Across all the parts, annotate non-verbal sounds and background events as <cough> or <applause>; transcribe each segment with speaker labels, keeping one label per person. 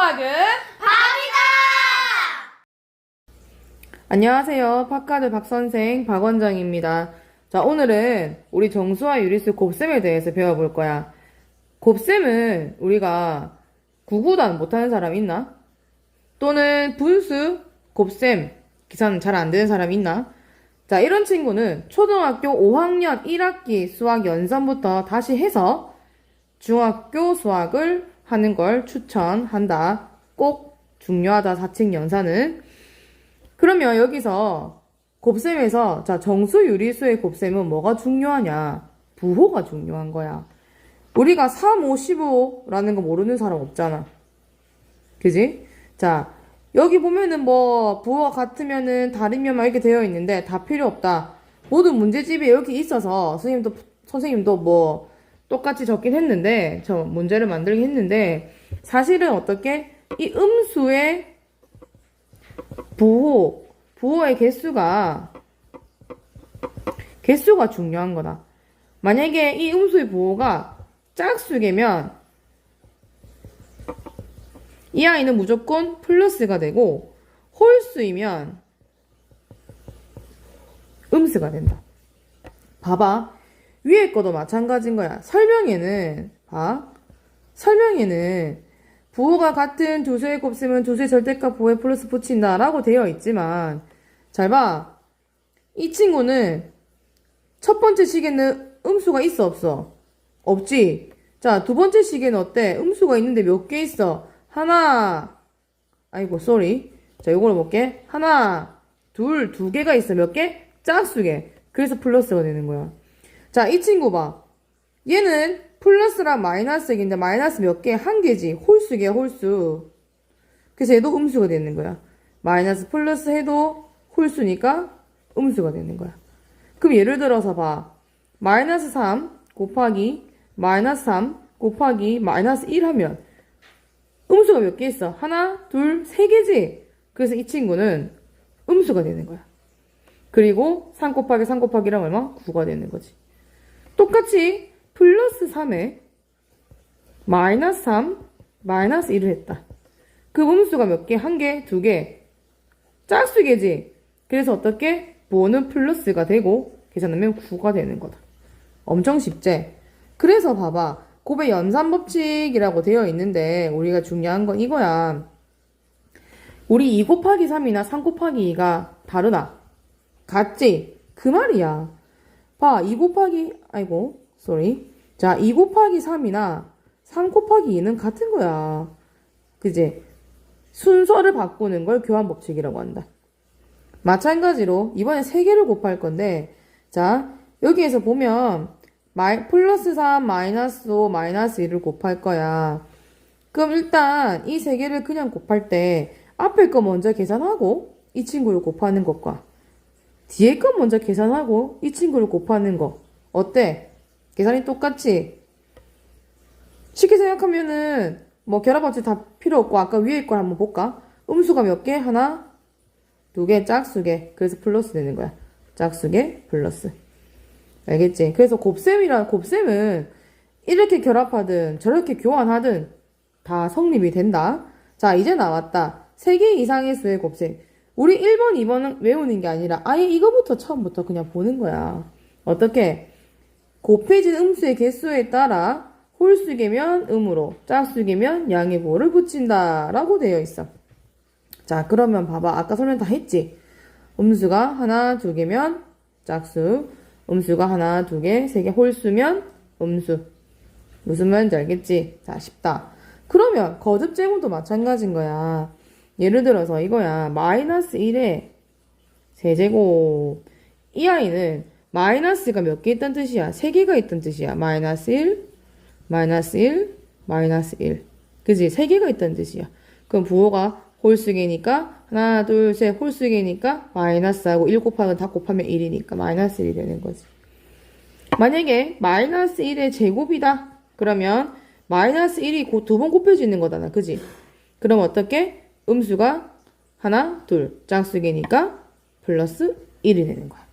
Speaker 1: 수학은
Speaker 2: 밥이다!
Speaker 1: 안녕하세요. 파카드 박선생 박원장입니다. 자, 오늘은 우리 정수와 유리수 곱셈에 대해서 배워볼 거야. 곱셈은 우리가 구구단 못하는 사람 있나? 또는 분수, 곱셈, 기사는 잘안 되는 사람 있나? 자, 이런 친구는 초등학교 5학년 1학기 수학 연산부터 다시 해서 중학교 수학을 하는 걸 추천한다. 꼭 중요하다, 사칙 연산은. 그러면 여기서 곱셈에서 자 정수 유리수의 곱셈은 뭐가 중요하냐? 부호가 중요한 거야. 우리가 3, 5, 15라는 거 모르는 사람 없잖아. 그지? 자 여기 보면은 뭐 부호가 같으면은 다르면만 이렇게 되어 있는데 다 필요 없다. 모든 문제집이 여기 있어서 선생님도 선생님도 뭐 똑같이 적긴 했는데 저 문제를 만들긴 했는데 사실은 어떻게 이 음수의 부호, 부호의 개수가, 개수가 중요한 거다. 만약에 이 음수의 부호가 짝수개면, 이 아이는 무조건 플러스가 되고, 홀수이면, 음수가 된다. 봐봐. 위에 거도 마찬가지인 거야. 설명에는, 봐. 설명에는, 부호가 같은 두 수의 곱셈은 두 수의 절대값 부호에 플러스 붙인다 라고 되어 있지만 잘 봐. 이 친구는 첫 번째 식에는 음수가 있어 없어? 없지. 자, 두 번째 식에는 어때? 음수가 있는데 몇 개 있어? 하나. 아이고, 쏘리. 자, 요걸 볼게. 하나, 둘, 두 개가 있어. 몇 개? 짝수개. 그래서 플러스가 되는 거야. 자, 이 친구 봐. 얘는 플러스랑 마이너스인데 마이너스 몇 개? 한 개지. 홀수개야, 홀수. 그래서 얘도 음수가 되는 거야. 마이너스 플러스 해도 홀수니까 음수가 되는 거야. 그럼 예를 들어서 봐. 마이너스 3 곱하기 마이너스 3 곱하기 마이너스 1 하면 음수가 몇 개 있어? 하나, 둘, 세 개지? 그래서 이 친구는 음수가 되는 거야. 그리고 3 곱하기 3 곱하기랑 얼마? 9가 되는 거지. 똑같이 플러스 3에 마이너스 3, 마이너스 1을 했다. 그 음수가 몇 개? 한 개? 두 개? 짝수개지? 그래서 어떻게? 부호는 플러스가 되고 계산하면 9가 되는 거다. 엄청 쉽지? 그래서 봐봐. 곱의 연산법칙이라고 되어 있는데 우리가 중요한 건 이거야. 우리 2 곱하기 3이나 3 곱하기 2가 다르나? 같지? 그 말이야. 봐, 2 곱하기, 아이고, 쏘리. 자, 2 곱하기 3이나 3 곱하기 2는 같은 거야. 그지? 순서를 바꾸는 걸 교환 법칙이라고 한다. 마찬가지로 이번에 3개를 곱할 건데, 자, 여기에서 보면, 마이, 플러스 3, 마이너스 5, 마이너스 1을 곱할 거야. 그럼 일단 이 3개를 그냥 곱할 때, 앞에 거 먼저 계산하고, 이 친구를 곱하는 것과, 뒤에 거 먼저 계산하고, 이 친구를 곱하는 거. 어때? 계산이 똑같지? 쉽게 생각하면은, 뭐, 결합법칙 다 필요 없고, 아까 위에 걸 한번 볼까? 음수가 몇 개? 하나, 두 개, 짝수 개. 그래서 플러스 되는 거야. 짝수 개, 플러스. 알겠지? 그래서 곱셈이란, 곱셈은 이렇게 결합하든 저렇게 교환하든 다 성립이 된다. 자, 이제 나왔다. 세개 이상의 수의 곱셈. 우리 1번, 2번은 외우는 게 아니라 아예 이거부터 처음부터 그냥 보는 거야. 어떻게? 곱해진 음수의 개수에 따라 홀수개면 음으로, 짝수개면 양의 보를 붙인다. 라고 되어 있어. 자, 그러면 봐봐. 아까 설명 다 했지? 음수가 하나, 두 개면 짝수. 음수가 하나, 두 개, 세 개 홀수면 음수. 무슨 말인지 알겠지? 자, 쉽다. 그러면 거듭 제곱도 마찬가지인 거야. 예를 들어서 이거야. 마이너스 1에 세제곱. 이 아이는 마이너스가 몇 개 있다는 뜻이야? 세 개가 있다는 뜻이야. 마이너스 1, 마이너스 1, 마이너스 1. 그지? 세 개가 있다는 뜻이야. 그럼 부호가 홀수개니까 하나, 둘, 셋 홀수개니까 마이너스하고 1 곱하면 다 곱하면 1이니까 마이너스 1이 되는 거지. 만약에 마이너스 1의 제곱이다. 그러면 마이너스 1이 두 번 곱해지는 거잖아. 그지? 그럼 어떻게? 음수가 하나, 둘, 짝수개니까 플러스 1이 되는 거야.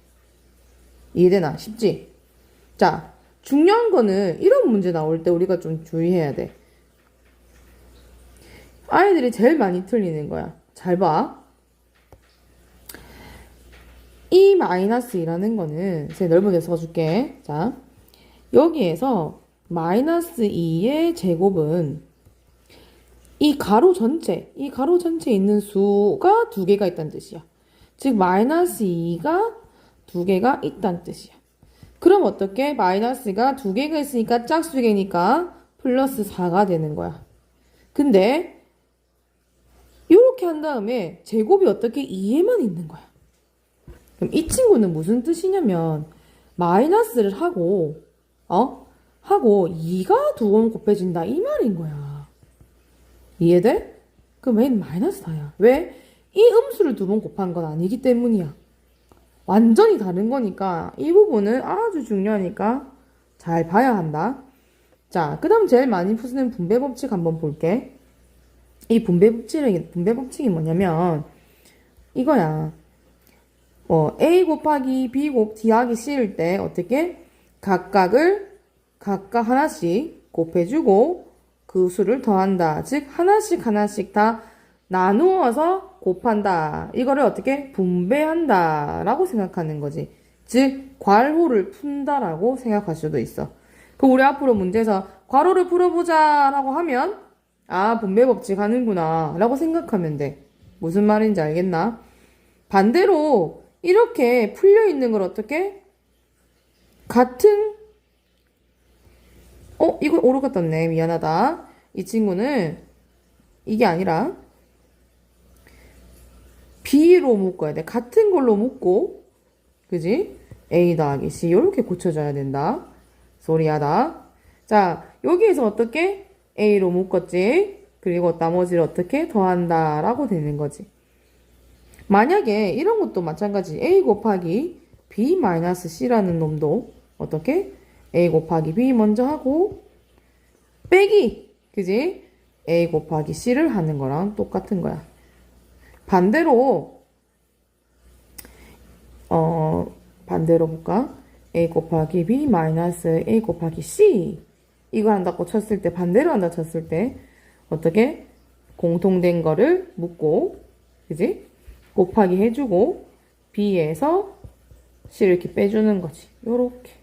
Speaker 1: 이해되나? 쉽지? 자, 중요한 거는 이런 문제 나올 때 우리가 좀 주의해야 돼. 아이들이 제일 많이 틀리는 거야. 잘 봐. 이 마이너스 2라는 거는 제가 넓은 데 써줄게. 자, 여기에서 마이너스 2의 제곱은 이 가로 전체, 이 가로 전체에 있는 수가 두 개가 있다는 뜻이야. 즉, 마이너스 2가 두 개가 있다는 뜻이야. 그럼 어떻게? 마이너스가 두 개가 있으니까 짝수 개니까 플러스 4가 되는 거야. 근데, 이렇게 한 다음에 제곱이 어떻게 2에만 있는 거야. 그럼 이 친구는 무슨 뜻이냐면, 마이너스를 하고, 어? 하고 2가 두 번 곱해진다. 이 말인 거야. 이해돼? 그럼 웬 마이너스 4야? 왜? 이 음수를 두 번 곱한 건 아니기 때문이야. 완전히 다른 거니까 이 부분은 아주 중요하니까 잘 봐야 한다. 자, 그 다음 제일 많이 푸는 분배 법칙 한번 볼게. 이 분배 법칙이, 분배 법칙이 뭐냐면 이거야. 어, A 곱하기 B 곱 D하기 C일 때 어떻게? 각각을 각각 하나씩 곱해주고 그 수를 더한다. 즉 하나씩 하나씩 다 나누어서 곱한다. 이거를 어떻게 분배한다. 라고 생각하는 거지. 즉 괄호를 푼다라고 생각할 수도 있어. 그 우리 앞으로 문제에서 괄호를 풀어보자 라고 하면 아 분배 법칙 하는구나 라고 생각하면 돼. 무슨 말인지 알겠나? 반대로 이렇게 풀려 있는 걸 어떻게 같은 어 이거 오류가 떴네. 미안하다. 이 친구는 이게 아니라 B로 묶어야 돼. 같은 걸로 묶고 그지? A 더하기 C 이렇게 고쳐줘야 된다. 소리하다. 자 여기에서 어떻게 A로 묶었지? 그리고 나머지를 어떻게 더한다 라고 되는 거지. 만약에 이런 것도 마찬가지 A 곱하기 B 마이너스 C라는 놈도 어떻게 A 곱하기 B 먼저 하고 빼기 그지? A 곱하기 C를 하는 거랑 똑같은 거야. 반대로 어 반대로 볼까? A 곱하기 B 마이너스 A 곱하기 C. 이거 한다고 쳤을 때 반대로 한다 쳤을 때 어떻게? 공통된 거를 묶고 그지? 곱하기 해주고 B에서 C를 이렇게 빼주는 거지. 요렇게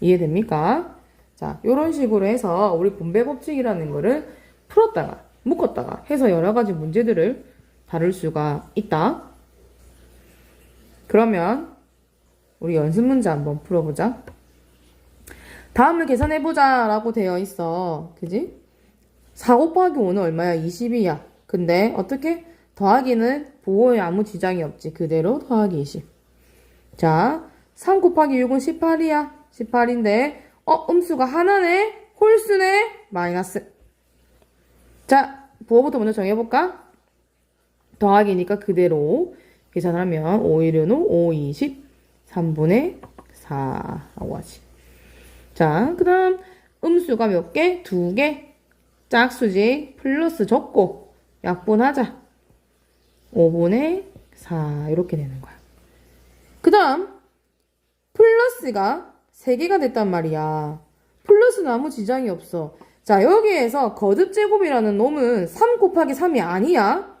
Speaker 1: 이해됩니까? 자, 요런 식으로 해서 우리 분배 법칙이라는 거를 풀었다가, 묶었다가 해서 여러 가지 문제들을 다룰 수가 있다. 그러면 우리 연습 문제 한번 풀어보자. 다음을 계산해보자 라고 되어 있어. 그지? 4 곱하기 5는 얼마야? 20이야. 근데 어떻게? 더하기는 부호에 아무 지장이 없지. 그대로 더하기 20. 자, 3 곱하기 6은 18이야. 18인데, 어, 음수가 하나네? 홀수네? 마이너스. 자, 부호부터 먼저 정해볼까? 더하기니까 그대로 계산하면 5, 1은 5, 5, 20, 3분의 4라고 하지. 자, 그 다음 음수가 몇 개? 두 개. 짝수지. 플러스 적고 약분하자. 5분의 4 이렇게 되는 거야. 그 다음 플러스가 3개가 됐단 말이야. 플러스는 아무 지장이 없어. 자, 여기에서 거듭 제곱이라는 놈은 3 곱하기 3이 아니야.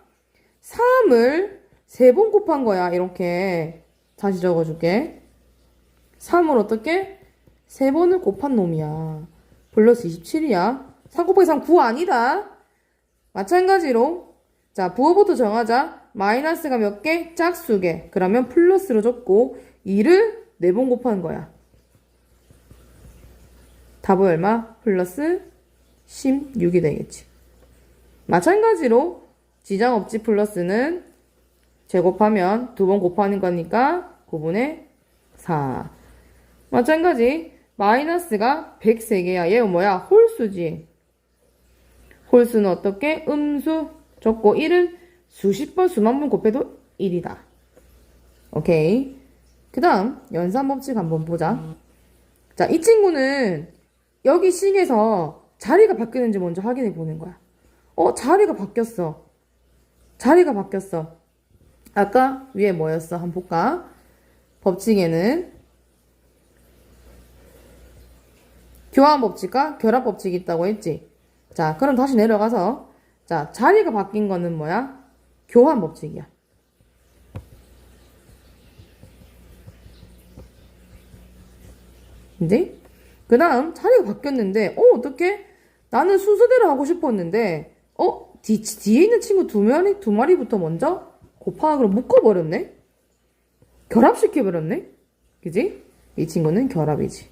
Speaker 1: 3을 3번 곱한 거야. 이렇게. 다시 적어줄게. 3을 어떻게? 3번을 곱한 놈이야. 플러스 27이야. 3 곱하기 3 9 아니다. 마찬가지로. 자, 부호부터 정하자. 마이너스가 몇 개? 짝수 개. 그러면 플러스로 적고 2를 4번 곱한 거야. 답은 얼마? 플러스 16이 되겠지. 마찬가지로 지장 없지 플러스는 제곱하면 두 번 곱하는 거니까 9분의 4. 마찬가지 마이너스가 103개야. 얘 뭐야? 홀수지. 홀수는 어떻게? 음수 적고 1은 수십 번 수만 번 곱해도 1이다. 오케이. 그 다음 연산 법칙 한번 보자. 자, 이 친구는 여기 식에서 자리가 바뀌는지 먼저 확인해 보는 거야. 어, 자리가 바뀌었어. 자리가 바뀌었어. 아까 위에 뭐였어? 한번 볼까? 법칙에는 교환 법칙과 결합 법칙이 있다고 했지. 자, 그럼 다시 내려가서 자, 자리가 바뀐 거는 뭐야? 교환 법칙이야. 이제 그 다음 자리가 바뀌었는데 어 어떻게 나는 순서대로 하고 싶었는데 어 뒤, 뒤에 있는 친구 두 마리 두 마리부터 먼저 곱하기로 묶어버렸네? 결합시켜버렸네? 그지? 이 친구는 결합이지.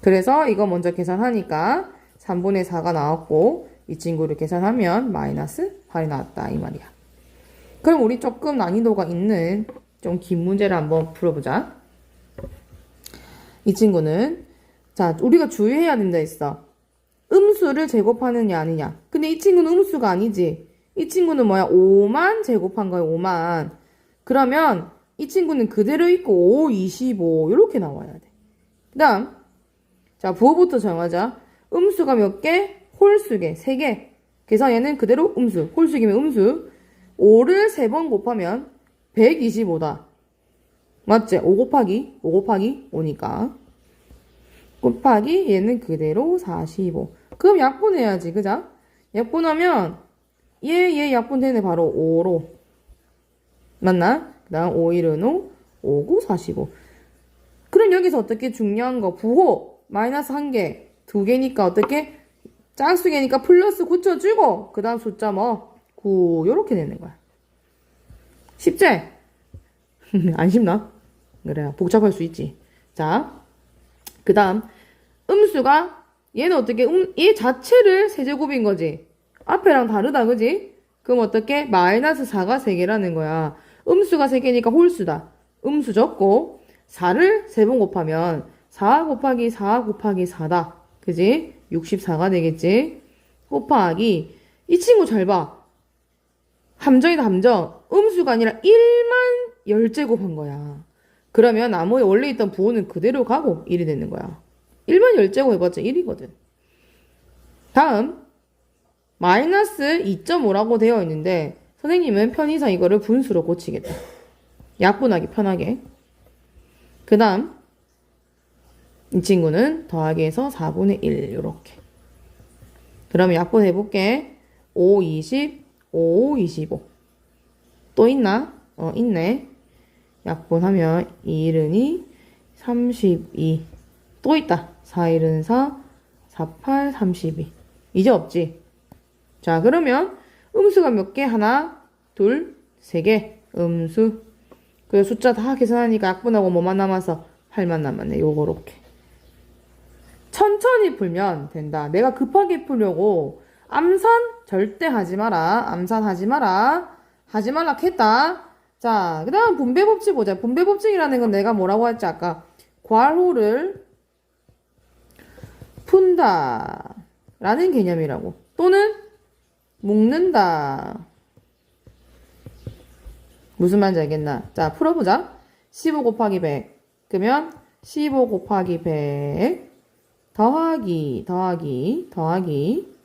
Speaker 1: 그래서 이거 먼저 계산하니까 3분의 4가 나왔고 이 친구를 계산하면 마이너스 8이 나왔다 이 말이야. 그럼 우리 조금 난이도가 있는 좀 긴 문제를 한번 풀어보자. 이 친구는 자 우리가 주의해야 된다 했어. 음수를 제곱하느냐 아니냐. 근데 이 친구는 음수가 아니지. 이 친구는 뭐야? 5만 제곱한 거야 5만. 그러면 이 친구는 그대로 있고 5, 25 이렇게 나와야 돼. 그 다음 자 부호부터 정하자. 음수가 몇 개? 홀수 개 3개. 그래서 얘는 그대로 음수. 홀수기면 음수. 5를 3번 곱하면 125다. 맞지? 5 곱하기 5 곱하기 5니까. 곱하기 얘는 그대로 45. 그럼 약분해야지. 그자? 약분하면 얘, 얘 약분되네. 바로 5로. 맞나? 그 다음 5, 1은 5, 5, 9, 45. 그럼 여기서 어떻게 중요한 거? 부호. 마이너스 1개. 2개니까 어떻게? 짝수개니까 플러스 붙여주고 그 다음 숫자 뭐? 9. 요렇게 되는 거야. 쉽지? <laughs> 안 쉽나? 그래, 복잡할 수 있지. 자, 그 다음, 음수가, 얘는 어떻게, 음, 얘 자체를 세제곱인 거지. 앞에랑 다르다, 그지? 그럼 어떻게? 마이너스 4가 3개라는 거야. 음수가 3개니까 홀수다. 음수 적고, 4를 3번 곱하면, 4 곱하기 4 곱하기 4다. 그지? 64가 되겠지? 곱하기, 이 친구 잘 봐. 함정이다, 함정. 음수가 아니라 1만 10제곱 한 거야. 그러면 나머지 원래 있던 부호는 그대로 가고 1이 되는 거야. 1만 10제곱 해봤자 1이거든. 다음, 마이너스 2.5라고 되어 있는데, 선생님은 편의상 이거를 분수로 고치겠다. 약분하기 편하게. 그 다음, 이 친구는 더하기 해서 4분의 1, 요렇게. 그러면 약분해볼게. 5, 20, 5, 25. 또 있나? 어, 있네. 약분하면 2일은이 32. 또 있다. 4일은 4, 48, 32. 이제 없지. 자, 그러면 음수가 몇 개? 하나, 둘, 세 개. 음수. 그 숫자 다 계산하니까 약분하고 뭐만 남아서 8만 남았네. 요거렇게. 천천히 풀면 된다. 내가 급하게 풀려고 암산 절대 하지 마라. 암산 하지 마라. 하지 말라 했다. 자, 그 다음 분배 법칙 보자. 분배 법칙이라는 건 내가 뭐라고 했지 아까? 괄호를 푼다. 라는 개념이라고. 또는 묶는다. 무슨 말인지 알겠나? 자, 풀어보자. 15 곱하기 100. 그러면 15 곱하기 100 더하기 더하기 더하기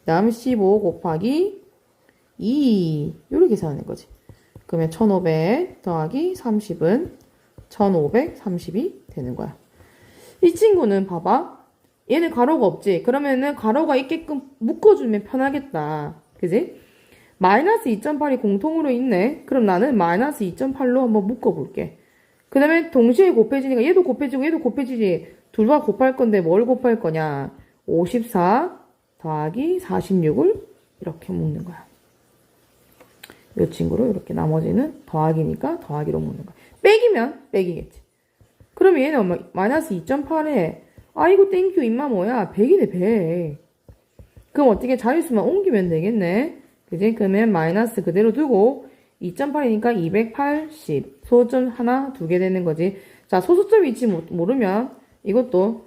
Speaker 1: 그다음 15 곱하기 2 이렇게 계산하는 거지. 그러면 1500 더하기 30은 1530이 되는 거야. 이 친구는 봐봐. 얘는 가로가 없지. 그러면은 가로가 있게끔 묶어주면 편하겠다. 그지? 마이너스 2.8이 공통으로 있네. 그럼 나는 마이너스 2.8로 한번 묶어볼게. 그 다음에 동시에 곱해지니까 얘도 곱해지고 얘도 곱해지지. 둘 다 곱할 건데 뭘 곱할 거냐. 54 더하기 46을 이렇게 묶는 거야. 이 친구로 이렇게 나머지는 더하기니까 더하기로 묶는 거야. 빼기면 빼기겠지. 그럼 얘는 엄마 마이너스 2.8에 아이고 땡큐 임마 뭐야 100이네 100. 그럼 어떻게 자릿수만 옮기면 되겠네. 그지? 그러면 마이너스 그대로 두고 2.8이니까 280. 소수점 하나 두 개 되는 거지. 자 소수점 위치 모르면 이것도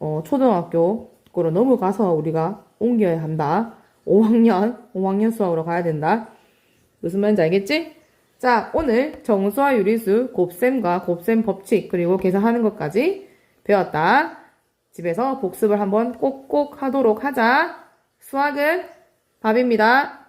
Speaker 1: 어, 초등학교 거로 넘어가서 우리가 옮겨야 한다. 5학년 5학년 수학으로 가야 된다. 무슨 말인지 알겠지? 자, 오늘 정수와 유리수, 곱셈과 곱셈 법칙, 그리고 계산하는 것까지 배웠다. 집에서 복습을 한번 꼭꼭 하도록 하자. 수학은 밥입니다.